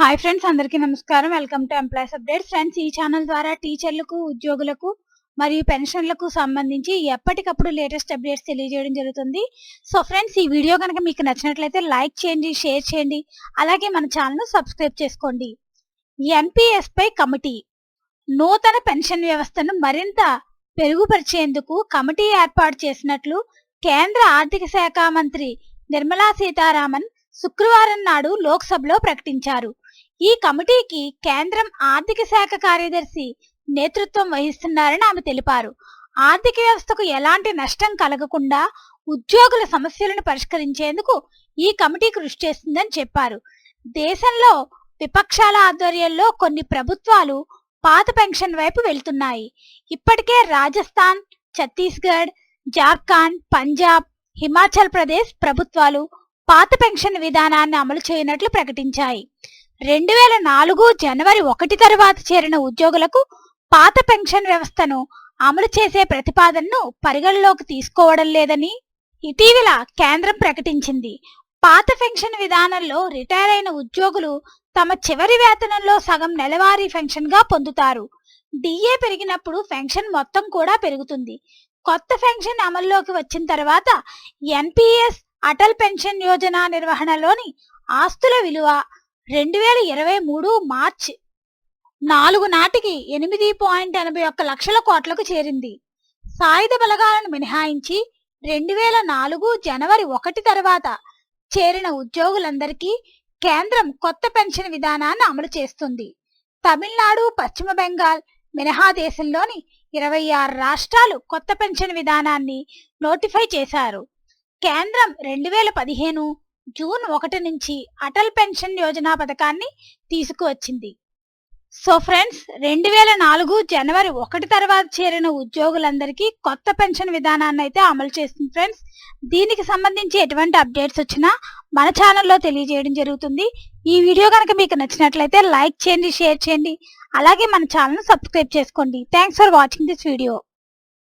Hi friends అందరికీ నమస్కారం. Welcome to employees updates friends ఈ ఛానల్ ద్వారా టీచర్లకు ఉద్యోగులకు మరియు పెన్షన్లకు సంబంధించి ఎప్పటికప్పుడు లేటెస్ట్ అప్డేట్స్ తెలియజేయడం జరుగుతుంది. సో ఫ్రెండ్స్ ఈ వీడియో కనుక మీకు నచ్చినట్లయితే లైక్ చేయండి షేర్ చేయండి అలాగే మన ఛానల్ను సబ్స్క్రైబ్ చేసుకోండి. ఎన్పిఎస్పై కమిటీ నూతన పెన్షన్ వ్యవస్థను మరింత పెరుగుపరిచేందుకు కమిటీ ఏర్పాటు చేసినట్లు కేంద్ర ఆర్థిక శాఖ మంత్రి నిర్మలా సీతారామన్ శుక్రవారం నాడు లోక్సభలో ప్రకటించారు. ఈ కమిటీకి కేంద్రం ఆర్థిక శాఖ కార్యదర్శి నేతృత్వం వహిస్తున్నారని ఆమె తెలిపారు. ఆర్థిక వ్యవస్థకు ఎలాంటి నష్టం కలగకుండా ఉద్యోగుల సమస్యలను పరిష్కరించేందుకు ఈ కమిటీ కృషి చేస్తుందని చెప్పారు. దేశంలో విపక్షాల ఆధ్వర్యంలో కొన్ని ప్రభుత్వాలు పాత పెన్షన్ వైపు వెళ్తున్నాయి. ఇప్పటికే రాజస్థాన్ ఛత్తీస్గఢ్ జార్ఖండ్ పంజాబ్ హిమాచల్ ప్రదేశ్ ప్రభుత్వాలు పాత పెన్షన్ విధానాన్ని అమలు చేయనట్లు ప్రకటించాయి. రెండు వేల నాలుగు జనవరి ఒకటి తరువాత చేరిన ఉద్యోగులకు పాత పెన్షన్ వ్యవస్థను అమలు చేసే ప్రతిపాదనను పరిగణలోకి తీసుకోవడం లేదని ఇటీవల కేంద్రం ప్రకటించింది. పాత పెన్షన్ విధానంలో రిటైర్ అయిన ఉద్యోగులు తమ చివరి వేతనంలో సగం నెలవారీ పెన్షన్గా పొందుతారు. డిఏ పెరిగినప్పుడు పెన్షన్ మొత్తం కూడా పెరుగుతుంది. కొత్త పెన్షన్ అమల్లోకి వచ్చిన తర్వాత ఎన్పిఎస్ అటల్ పెన్షన్ యోజన నిర్వహణలోని ఆస్తుల విలువ రెండు వేల ఇరవై మూడు మార్చి నాలుగు నాటికి ఎనిమిది పాయింట్ ఎనభై ఒక్క లక్షల కోట్లకు చేరింది. సాయుధ బలగాలను మినహాయించి రెండు వేల నాలుగు జనవరి ఒకటి తర్వాత చేరిన ఉద్యోగులందరికీ కేంద్రం కొత్త పెన్షన్ విధానాన్ని అమలు చేస్తుంది. తమిళనాడు పశ్చిమ బెంగాల్ మినహా దేశంలోని ఇరవై ఆరు రాష్ట్రాలు కొత్త పెన్షన్ విధానాన్ని నోటిఫై చేశారు. కేంద్రం రెండు వేల పదిహేను జూన్ ఒకటి నుంచి అటల్ పెన్షన్ యోజన పథకాన్ని తీసుకువచ్చింది. సో ఫ్రెండ్స్ రెండు వేల నాలుగు జనవరి ఒకటి తర్వాత చేరిన ఉద్యోగులందరికీ కొత్త పెన్షన్ విధానాన్ని అయితే అమలు చేస్తుంది ఫ్రెండ్స్. దీనికి సంబంధించి ఎటువంటి అప్డేట్స్ వచ్చినా మన ఛానల్లో తెలియజేయడం జరుగుతుంది. ఈ వీడియో కనుక మీకు నచ్చినట్లయితే లైక్ చేయండి షేర్ చేయండి. అలాగే మన ఛానల్ సబ్స్క్రైబ్ చేసుకోండి. Thanks for watching this video.